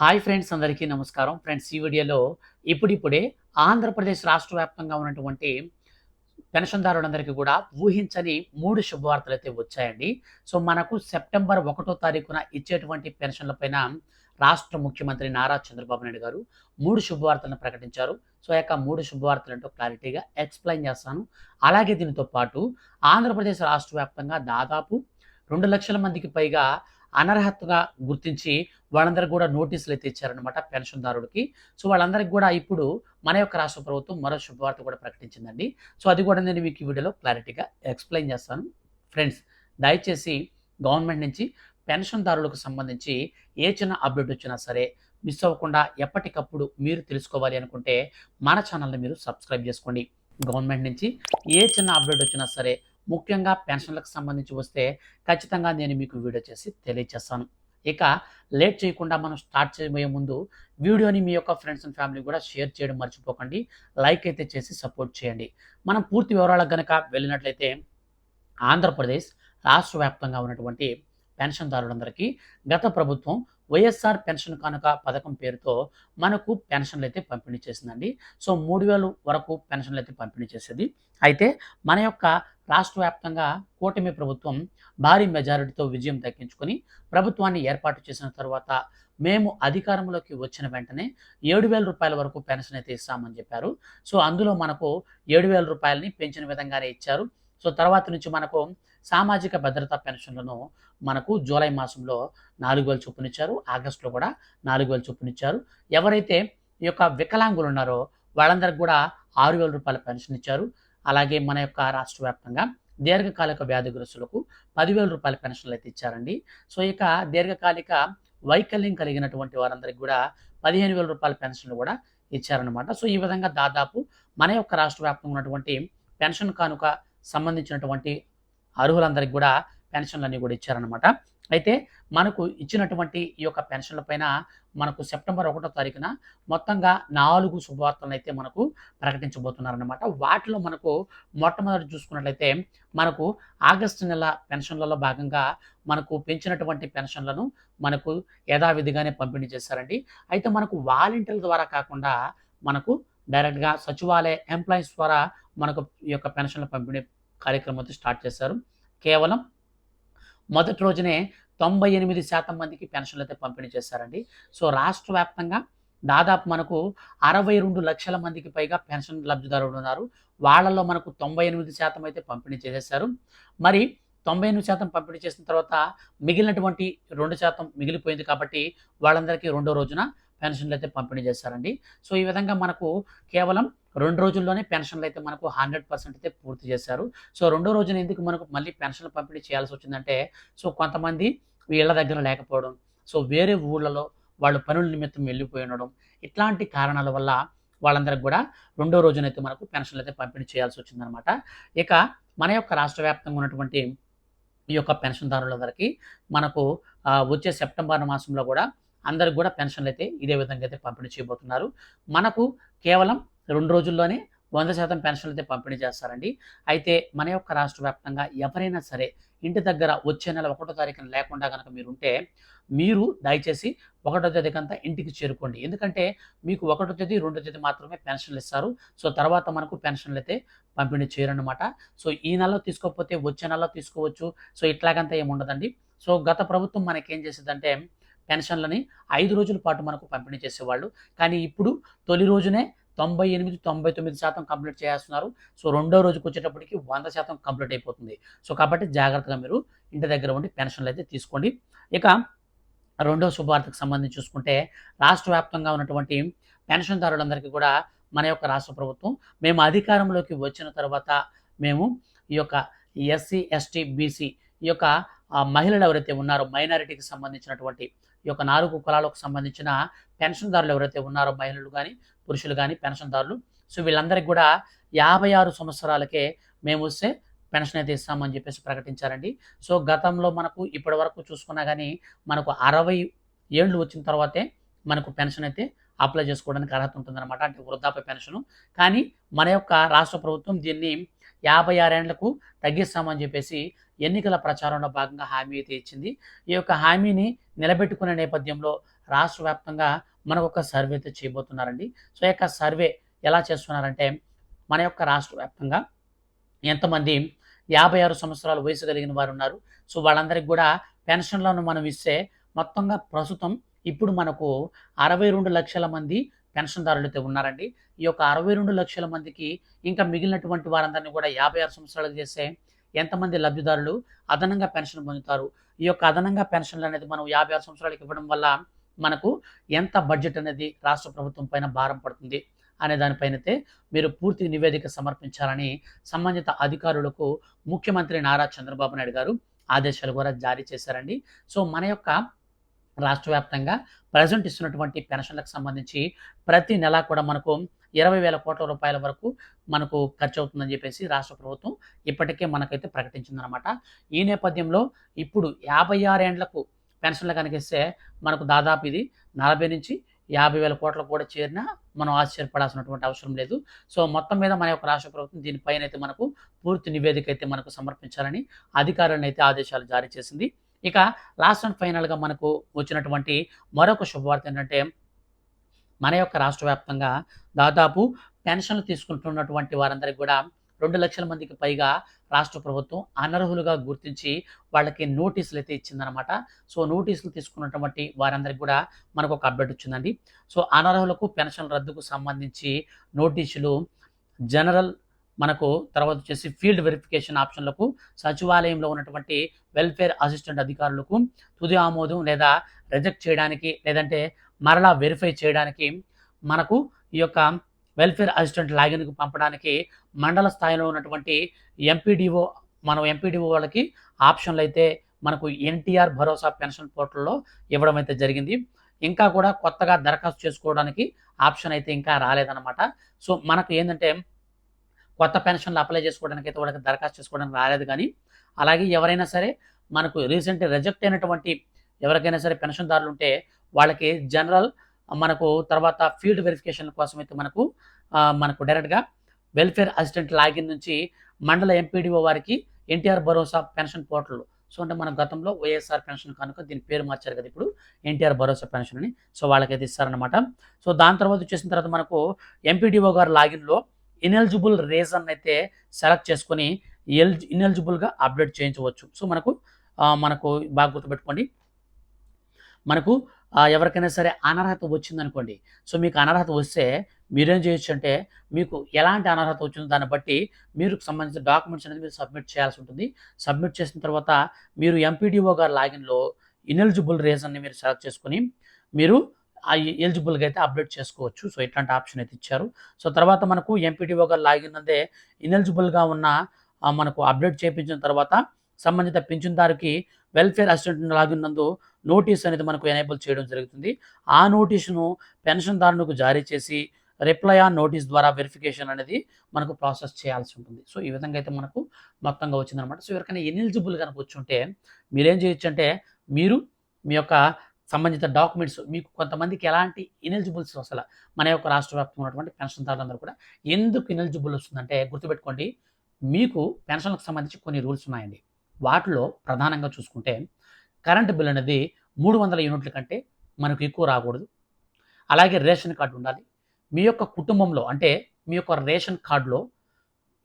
Hi friends అందరికీ నమస్కారం. Friends ఈ వీడియోలో ఇప్పుడిప్పుడే ఆంధ్రప్రదేశ్ రాష్ట్ర వ్యాప్తంగా ఉన్నటువంటి పెన్షన్దారులందరికీ కూడా ఊహించని మూడు శుభవార్తలు అయితే వచ్చాయండి. సో మనకు సెప్టెంబర్ ఒకటో తారీఖున ఇచ్చేటువంటి పెన్షన్లపైన రాష్ట్ర ముఖ్యమంత్రి నారా చంద్రబాబు నాయుడు గారు మూడు శుభవార్తలను ప్రకటించారు. సో యొక్క మూడు శుభవార్తలు ఏంటో క్లారిటీగా ఎక్స్ప్లెయిన్ చేస్తాను. అలాగే దీనితో పాటు ఆంధ్రప్రదేశ్ రాష్ట్ర వ్యాప్తంగా దాదాపు రెండు లక్షల మందికి పైగా అనర్హతగా గుర్తించి వాళ్ళందరికీ కూడా నోటీసులు అయితే ఇచ్చారనమాట పెన్షన్దారుడికి. సో వాళ్ళందరికీ కూడా ఇప్పుడు మన యొక్క రాష్ట్ర ప్రభుత్వం మరో శుభవార్త కూడా ప్రకటించిందండి. సో అది కూడా నేను మీకు ఈ వీడియోలో క్లారిటీగా ఎక్స్ప్లెయిన్ చేస్తాను. ఫ్రెండ్స్ దయచేసి గవర్నమెంట్ నుంచి పెన్షన్దారులకు సంబంధించి ఏ చిన్న అప్డేట్ వచ్చినా సరే మిస్ అవ్వకుండా ఎప్పటికప్పుడు మీరు తెలుసుకోవాలి అనుకుంటే మన ఛానల్ని మీరు సబ్స్క్రైబ్ చేసుకోండి. గవర్నమెంట్ నుంచి ఏ చిన్న అప్డేట్ వచ్చినా సరే ముఖ్యంగా పెన్షన్లకు సంబంధించి వస్తే ఖచ్చితంగా నేను మీకు వీడియో చేసి తెలియజేస్తాను ఇక లేట్ చేయకుండా మనం స్టార్ట్ చేయబోయే ముందు వీడియోని మీ యొక్క ఫ్రెండ్స్ అండ్ ఫ్యామిలీ కూడా షేర్ చేయడం మర్చిపోకండి. లైక్ అయితే చేసి సపోర్ట్ చేయండి. మనం పూర్తి వివరాలకు కనుక వెళ్ళినట్లయితే ఆంధ్రప్రదేశ్ రాష్ట్ర వ్యాప్తంగా ఉన్నటువంటి పెన్షన్దారులందరికీ గత ప్రభుత్వం వైఎస్ఆర్ పెన్షన్ కనుక పథకం పేరుతో మనకు పెన్షన్లు అయితే పంపిణీ చేసిందండి. సో మూడు వేలు వరకు పెన్షన్లు అయితే పంపిణీ చేసేది. అయితే మన యొక్క రాష్ట్ర వ్యాప్తంగా కూటమి ప్రభుత్వం భారీ మెజారిటీతో విజయం దక్కించుకొని ప్రభుత్వాన్ని ఏర్పాటు చేసిన తర్వాత మేము అధికారంలోకి వచ్చిన వెంటనే ఏడు వేల రూపాయల వరకు పెన్షన్ అయితే ఇస్తామని చెప్పారు. సో అందులో మనకు ఏడు వేల రూపాయలని పెంచిన విధంగానే ఇచ్చారు. సో తర్వాత నుంచి మనకు సామాజిక భద్రతా పెన్షన్లను మనకు జూలై మాసంలో నాలుగు వేలు చొప్పునిచ్చారు ఆగస్టులో కూడా నాలుగు వేలు చొప్పునిచ్చారు. ఎవరైతే ఈ యొక్క వికలాంగులు ఉన్నారో వాళ్ళందరికీ కూడా ఆరు వేల రూపాయల పెన్షన్ ఇచ్చారు. అలాగే మన యొక్క రాష్ట్ర వ్యాప్తంగా దీర్ఘకాలిక వ్యాధిగ్రస్తులకు పదివేల రూపాయల పెన్షన్లు అయితే ఇచ్చారండి. సో ఇక దీర్ఘకాలిక వైకల్యం కలిగినటువంటి వారందరికీ కూడా పదిహేను వేల రూపాయల పెన్షన్లు కూడా ఇచ్చారనమాట సో ఈ విధంగా దాదాపు మన యొక్క రాష్ట్ర వ్యాప్తంగా ఉన్నటువంటి పెన్షన్ కానుక సంబంధించినటువంటి అర్హులందరికీ కూడా పెన్షన్లన్నీ కూడా ఇచ్చారనమాట అయితే మనకు ఇచ్చినటువంటి ఈ యొక్క పెన్షన్ల పైన మనకు సెప్టెంబర్ ఒకటో తారీఖున మొత్తంగా నాలుగు శుభవార్తలను అయితే మనకు ప్రకటించబోతున్నారనమాట వాటిలో మనకు మొట్టమొదటి చూసుకున్నట్లయితే మనకు ఆగస్టు నెల పెన్షన్లలో భాగంగా మనకు పెంచినటువంటి పెన్షన్లను మనకు యథావిధిగానే పంపిణీ చేశారండి. అయితే మనకు వాలంటీర్ల ద్వారా కాకుండా మనకు డైరెక్ట్గా సచివాలయ ఎంప్లాయీస్ ద్వారా మనకు ఈ యొక్క పెన్షన్ల పంపిణీ కార్యక్రమం అయితే స్టార్ట్ చేశారు. కేవలం మొదటి రోజునే తొంభై ఎనిమిది శాతం మందికి పెన్షన్లు అయితే పంపిణీ చేశారండి. సో రాష్ట్ర వ్యాప్తంగా దాదాపు మనకు అరవై రెండు లక్షల మందికి పైగా పెన్షన్ లబ్ధిదారులు ఉన్నారు. వాళ్ళల్లో మనకు తొంభై ఎనిమిది శాతం అయితే పంపిణీ చేసేసారు మరి తొంభై ఎనిమిది శాతం పంపిణీ చేసిన తర్వాత మిగిలినటువంటి రెండు శాతం మిగిలిపోయింది కాబట్టి వాళ్ళందరికీ రెండో రోజున పెన్షన్లు అయితే పంపిణీ చేశారండి సో ఈ విధంగా మనకు కేవలం రెండు రోజుల్లోనే పెన్షన్లు అయితే మనకు హండ్రెడ్ పర్సెంట్ అయితే పూర్తి చేశారు. సో రెండో రోజున ఎందుకు మనకు మళ్ళీ పెన్షన్లు పంపిణీ చేయాల్సి వచ్చిందంటే సో కొంతమంది వీళ్ళ దగ్గర లేకపోవడం సో వేరే ఊళ్ళలో వాళ్ళు పనుల నిమిత్తం వెళ్ళిపోయి ఉండడం ఇట్లాంటి కారణాల వల్ల వాళ్ళందరికి కూడా రెండో రోజునైతే మనకు పెన్షన్లు అయితే పంపిణీ చేయాల్సి వచ్చిందనమాట ఇక మన యొక్క రాష్ట్ర వ్యాప్తంగా ఉన్నటువంటి ఈ యొక్క పెన్షన్దారులందరికీ మనకు వచ్చే సెప్టెంబర్ మాసంలో కూడా అందరికి కూడా పెన్షన్లు అయితే ఇదే విధంగా అయితే పంపిణీ చేయబోతున్నారు. మనకు కేవలం రెండు రోజుల్లోనే వంద శాతం పెన్షన్లు అయితే పంపిణీ చేస్తారండి. అయితే మన యొక్క రాష్ట్ర వ్యాప్తంగా ఎవరైనా సరే ఇంటి దగ్గర వచ్చే నెల ఒకటో తారీఖున లేకుండా కనుక మీరు ఉంటే మీరు దయచేసి ఒకటో తేదీకంతా ఇంటికి చేరుకోండి. ఎందుకంటే మీకు ఒకటో తేదీ రెండో తేదీ మాత్రమే పెన్షన్లు ఇస్తారు. సో తర్వాత మనకు పెన్షన్లు అయితే పంపిణీ చేయరన్నమాట. సో ఈ నెలలో తీసుకోకపోతే వచ్చే నెలలో తీసుకోవచ్చు. సో ఇట్లాగంతా ఏమి ఉండదండి సో గత ప్రభుత్వం మనకి ఏం చేసేదంటే పెన్షన్లని ఐదు రోజుల పాటు మనకు పంపిణీ చేసేవాళ్ళు. కానీ ఇప్పుడు తొలి రోజునే తొంభై ఎనిమిది తొంభై తొమ్మిది శాతం కంప్లీట్ చేస్తున్నారు సో రెండో రోజుకి వచ్చేటప్పటికి వంద శాతం కంప్లీట్ అయిపోతుంది. సో కాబట్టి జాగ్రత్తగా మీరు ఇంటి దగ్గర ఉండి పెన్షన్లు అయితే తీసుకోండి. ఇక రెండో శుభవార్తకు సంబంధించి చూసుకుంటే రాష్ట్ర వ్యాప్తంగా ఉన్నటువంటి పెన్షన్దారులందరికీ కూడా మన యొక్క రాష్ట్ర ప్రభుత్వం మేము అధికారంలోకి వచ్చిన తర్వాత మేము ఈ యొక్క ఎస్సీ ఎస్టీ బీసీ ఈ యొక్క మహిళలు ఎవరైతే ఉన్నారో మైనారిటీకి సంబంధించినటువంటి ఈ యొక్క నాలుగు కులాలకు సంబంధించిన పెన్షన్దారులు ఎవరైతే ఉన్నారో మహిళలు కానీ పురుషులు కానీ పెన్షన్దారులు సో వీళ్ళందరికీ కూడా యాభై ఆరు సంవత్సరాలకే మేము వస్తే పెన్షన్ అయితే ఇస్తామని చెప్పేసి ప్రకటించారండి. సో గతంలో మనకు ఇప్పటి వరకు చూసుకున్నా కానీ మనకు అరవై ఏళ్ళు వచ్చిన తర్వాతే మనకు పెన్షన్ అయితే అప్లై చేసుకోవడానికి అర్హత ఉంటుందన్నమాట. అంటే వృద్ధాప్య పెన్షన్. కానీ మన యొక్క రాష్ట్ర ప్రభుత్వం దీన్ని యాభై ఆరేండ్లకు తగ్గిస్తామని చెప్పేసి ఎన్నికల ప్రచారంలో భాగంగా హామీ అయితే ఇచ్చింది. ఈ యొక్క హామీని నిలబెట్టుకునే నేపథ్యంలో రాష్ట్ర వ్యాప్తంగా మనకు ఒక సర్వే అయితే చేయబోతున్నారండి. సో ఈ యొక్క సర్వే ఎలా చేస్తున్నారంటే మన యొక్క రాష్ట్ర వ్యాప్తంగా ఎంతమంది యాభై ఆరు సంవత్సరాల వయసు కలిగిన వారు ఉన్నారు. సో వాళ్ళందరికీ కూడా పెన్షన్లను మనం ఇస్తే మొత్తంగా ప్రస్తుతం ఇప్పుడు మనకు అరవై రెండు లక్షల మంది పెన్షన్దారులతో ఉన్నారండి. ఈ యొక్క అరవై రెండు లక్షల మందికి ఇంకా మిగిలినటువంటి వారందరినీ కూడా యాభై ఆరు సంవత్సరాలు చేస్తే ఎంతమంది లబ్ధిదారులు అదనంగా పెన్షన్ పొందుతారు. ఈ యొక్క అదనంగా పెన్షన్లు అనేది మనం యాభై ఆరు సంవత్సరాలకు ఇవ్వడం వల్ల మనకు ఎంత బడ్జెట్ అనేది రాష్ట్ర ప్రభుత్వం పైన భారం పడుతుంది అనే దానిపైనతే మీరు పూర్తి నివేదిక సమర్పించాలని సంబంధిత అధికారులకు ముఖ్యమంత్రి నారా చంద్రబాబు నాయుడు గారు ఆదేశాలు కూడా జారీ చేశారండి. సో మన యొక్క రాష్ట్ర వ్యాప్తంగా ప్రజెంట్ ఇస్తున్నటువంటి పెన్షన్లకు సంబంధించి ప్రతి నెల కూడా మనకు ఇరవై వేల కోట్ల రూపాయల వరకు మనకు ఖర్చు అవుతుందని చెప్పేసి రాష్ట్ర ప్రభుత్వం ఇప్పటికే మనకైతే ప్రకటించిందనమాట ఈ నేపథ్యంలో ఇప్పుడు యాభై ఆరేండ్లకు పెన్షన్లు కనిపిస్తే మనకు దాదాపు ఇది నలభై నుంచి యాభై వేల కోట్లకు కూడా చేరినా మనం ఆశ్చర్యపడాల్సినటువంటి అవసరం లేదు. సో మొత్తం మీద మన యొక్క రాష్ట్ర ప్రభుత్వం దీనిపైన అయితే మనకు పూర్తి నివేదిక అయితే మనకు సమర్పించాలని అధికారులను అయితే ఆదేశాలు జారీ చేసింది. ఇక లాస్ట్ అండ్ ఫైనల్గా మనకు వచ్చినటువంటి మరొక శుభవార్త ఏంటంటే మన యొక్క రాష్ట్ర వ్యాప్తంగా దాదాపు పెన్షన్లు తీసుకుంటున్నటువంటి వారందరికీ కూడా రెండు లక్షల మందికి పైగా రాష్ట్ర ప్రభుత్వం అనర్హులుగా గుర్తించి వాళ్ళకి నోటీసులు అయితే ఇచ్చిందనమాట సో నోటీసులు తీసుకున్నటువంటి వారందరికీ కూడా మనకు ఒక అప్డేట్ వచ్చిందండి. సో అనర్హులకు పెన్షన్ రద్దుకు సంబంధించి నోటీసులు జనరల్ మనకు తర్వాత వచ్చేసి ఫీల్డ్ వెరిఫికేషన్ ఆప్షన్లకు సచివాలయంలో ఉన్నటువంటి వెల్ఫేర్ అసిస్టెంట్ అధికారులకు తుది ఆమోదం లేదా రిజెక్ట్ చేయడానికి లేదంటే మరలా వెరిఫై చేయడానికి మనకు ఈ యొక్క వెల్ఫేర్ అసిస్టెంట్ లాగిన్కు పంపడానికి మండల స్థాయిలో ఉన్నటువంటి ఎంపీడీఓ మనం ఎంపీడీఓ వాళ్ళకి ఆప్షన్లు అయితే మనకు ఎన్టీఆర్ భరోసా పెన్షన్ పోర్టల్లో ఇవ్వడం అయితే జరిగింది. ఇంకా కూడా కొత్తగా దరఖాస్తు చేసుకోవడానికి ఆప్షన్ అయితే ఇంకా రాలేదన్నమాట. సో మనకు ఏంటంటే కొత్త పెన్షన్లు అప్లై చేసుకోవడానికి అయితే వాళ్ళకి దరఖాస్తు చేసుకోవడానికి రాలేదు కానీ అలాగే ఎవరైనా సరే మనకు రీసెంట్ రిజెక్ట్ అయినటువంటి ఎవరికైనా సరే పెన్షన్దారులు ఉంటే వాళ్ళకి జనరల్ మనకు తర్వాత ఫీల్డ్ వెరిఫికేషన్ కోసం అయితే మనకు మనకు డైరెక్ట్గా వెల్ఫేర్ అసిస్టెంట్ లాగిన్ నుంచి మండల ఎంపీడీఓ వారికి ఎన్టీఆర్ భరోసా పెన్షన్ పోర్టల్. సో అంటే మన గతంలో వైఎస్ఆర్ పెన్షన్ కనుక దీని పేరు మార్చారు కదా ఇప్పుడు ఎన్టీఆర్ భరోసా పెన్షన్ అని. సో వాళ్ళకైతే ఇస్తారనమాట సో దాని తర్వాత వచ్చేసిన తర్వాత మనకు ఎంపీడీఓ గారు లాగిన్లో ఇనెలిజిబుల్ రీజన్ అయితే సెలెక్ట్ చేసుకొని ఎల్ ఇనెలిజిబుల్గా అప్డేట్ చేయించవచ్చు. సో మనకు మనకు బాగా గుర్తుపెట్టుకోండి. మనకు ఎవరికైనా సరే అనర్హత వచ్చిందనుకోండి. సో మీకు అనర్హత వస్తే మీరేం చేయొచ్చు అంటే మీకు ఎలాంటి అనర్హత వచ్చిందో దాన్ని బట్టి మీరు సంబంధించిన డాక్యుమెంట్స్ అనేది మీరు సబ్మిట్ చేయాల్సి ఉంటుంది. సబ్మిట్ చేసిన తర్వాత మీరు ఎంపీడీఓ గారి లాగిన్లో ఇనెలిజిబుల్ రీజన్ని మీరు సెలెక్ట్ చేసుకొని మీరు ఎలిజిబుల్గా అయితే అప్డేట్ చేసుకోవచ్చు. సో ఇట్లాంటి ఆప్షన్ అయితే ఇచ్చారు. సో తర్వాత మనకు ఎంపీటీఓగా గారు లాగిన్ అదే ఇనెలిజిబుల్గా ఉన్న మనకు అప్డేట్ చేయించిన తర్వాత సంబంధిత పింఛన్దారుకి వెల్ఫేర్ అసిస్టెంట్ లాగిన్ నందు నోటీస్ అనేది మనకు ఎనేబుల్ చేయడం జరుగుతుంది. ఆ నోటీసును పెన్షన్దారునికి జారీ చేసి రిప్లై ఆన్ నోటీస్ ద్వారా వెరిఫికేషన్ అనేది మనకు ప్రాసెస్ చేయాల్సి ఉంటుంది. సో ఈ విధంగా అయితే మనకు మొత్తంగా వచ్చిందనమాట సో ఎవరికైనా ఎనిలిజిబుల్ కనుక వచ్చుంటే మీరేం చేయొచ్చు అంటే మీరు మీ యొక్క సంబంధిత డాక్యుమెంట్స్ మీకు కొంతమందికి ఎలాంటి ఇనెలిజిబుల్స్ అసలు మన యొక్క రాష్ట్ర వ్యాప్తంగా ఉన్నటువంటి పెన్షన్దారులందరూ కూడా ఎందుకు ఇనెలిజిబుల్ వస్తుందంటే గుర్తుపెట్టుకోండి మీకు పెన్షన్లకు సంబంధించి కొన్ని రూల్స్ ఉన్నాయండి. వాటిలో ప్రధానంగా చూసుకుంటే కరెంట్ బిల్ అనేది మూడు వందల యూనిట్ల కంటే మనకు ఎక్కువ రాకూడదు. అలాగే రేషన్ కార్డు ఉండాలి. మీ యొక్క కుటుంబంలో అంటే మీ యొక్క రేషన్ కార్డులో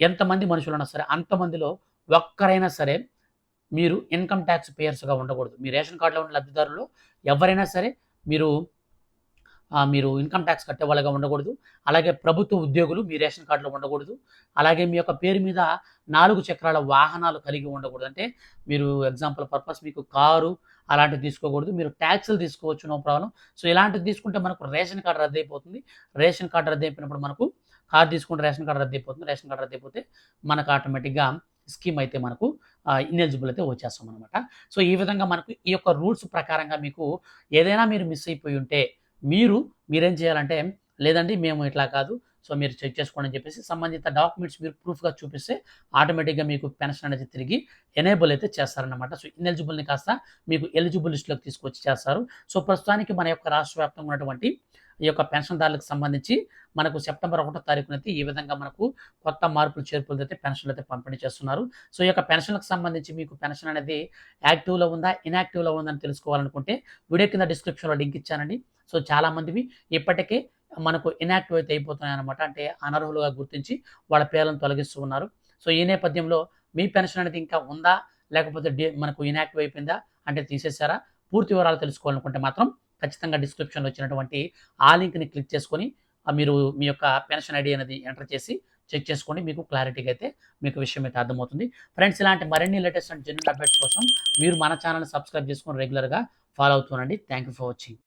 ఎంతమంది మనుషులు ఉన్నా సరే అంతమందిలో ఒక్కరైనా సరే మీరు ఇన్కమ్ ట్యాక్స్ పేయర్స్గా ఉండకూడదు. మీ రేషన్ కార్డులో ఉన్న లబ్ధిదారులు ఎవరైనా సరే మీరు మీరు ఇన్కమ్ ట్యాక్స్ కట్టే వాళ్ళగా ఉండకూడదు. అలాగే ప్రభుత్వ ఉద్యోగులు మీ రేషన్ కార్డులో ఉండకూడదు. అలాగే మీ యొక్క పేరు మీద నాలుగు చక్రాల వాహనాలు కలిగి ఉండకూడదు. అంటే మీరు ఎగ్జాంపుల్ పర్పస్ మీకు కారు అలాంటివి తీసుకోకూడదు. మీరు ట్యాక్సులు తీసుకోవచ్చు నో ప్రాబ్లం సో ఇలాంటివి తీసుకుంటే మనకు రేషన్ కార్డు రద్దు అయిపోతుంది రేషన్ కార్డు రద్దు అయిపోయినప్పుడు మనకు కార్ తీసుకుంటే రేషన్ కార్డు రద్దు అయిపోతుంది రేషన్ కార్డు రద్దు అయిపోతే మనకు ఆటోమేటిక్గా స్కీమ్ అయితే మనకు ఇనెలిజిబుల్ అయితే వచ్చేస్తాం అనమాట సో ఈ విధంగా మనకు ఈ యొక్క రూల్స్ ప్రకారంగా మీకు ఏదైనా మీరు మిస్ అయిపోయి ఉంటే మీరు మీరేం చేయాలంటే లేదండి మేము ఇట్లా కాదు సో మీరు చెక్ చేసుకోండి అని చెప్పేసి సంబంధిత డాక్యుమెంట్స్ మీరు ప్రూఫ్గా చూపిస్తే ఆటోమేటిక్గా మీకు పెన్షన్ అనేది తిరిగి ఎనేబుల్ అయితే చేస్తారనమాట సో ఇన్ఎలిజిబుల్ని కాస్త మీకు ఎలిజిబుల్ లిస్టులోకి తీసుకొచ్చి చేస్తారు. సో ప్రస్తుతానికి మన యొక్క రాష్ట్ర వ్యాప్తంగా ఉన్నటువంటి ఈ యొక్క పెన్షన్దారులకు సంబంధించి మనకు సెప్టెంబర్ ఒకటో తారీఖున అయితే ఈ విధంగా మనకు కొత్త మార్పులు చేర్పులు అయితే పెన్షన్లు అయితే పంపిణీ చేస్తున్నారు. సో ఈ యొక్క పెన్షన్లకు సంబంధించి మీకు పెన్షన్ అనేది యాక్టివ్లో ఉందా ఇన్యాక్టివ్లో ఉందని తెలుసుకోవాలనుకుంటే వీడియో కింద డిస్క్రిప్షన్లో లింక్ ఇచ్చానండి. సో చాలామందివి ఇప్పటికే మనకు ఇన్యాక్టివ్ అయితే అయిపోతున్నాయి అనమాట అంటే అనర్హులుగా గుర్తించి వాళ్ళ పేర్లను తొలగిస్తూ ఉన్నారు. సో ఈ నేపథ్యంలో మీ పెన్షన్ అనేది ఇంకా ఉందా లేకపోతే మనకు ఇన్యాక్టివ్ అయిపోయిందా అంటే తీసేశారా? పూర్తి వివరాలు తెలుసుకోవాలనుకుంటే మాత్రం ఖచ్చితంగా డిస్క్రిప్షన్లో వచ్చినటువంటి ఆ లింక్ని క్లిక్ చేసుకొని మీరు మీ యొక్క పెన్షన్ ఐడి అనేది ఎంటర్ చేసి చెక్ చేసుకోండి. మీకు క్లారిటీగా అయితే మీకు విషయం అయితే అర్థమవుతుంది. ఫ్రెండ్స్ ఇలాంటి మరిన్ని లేటెస్ట్ అండ్ జెన్యున్ అప్డేట్స్ కోసం మీరు మన ఛానల్ని సబ్స్క్రైబ్ చేసుకొని రెగ్యులర్గా ఫాలో అవుతుండండి థ్యాంక్ యూ ఫర్ వాచింగ్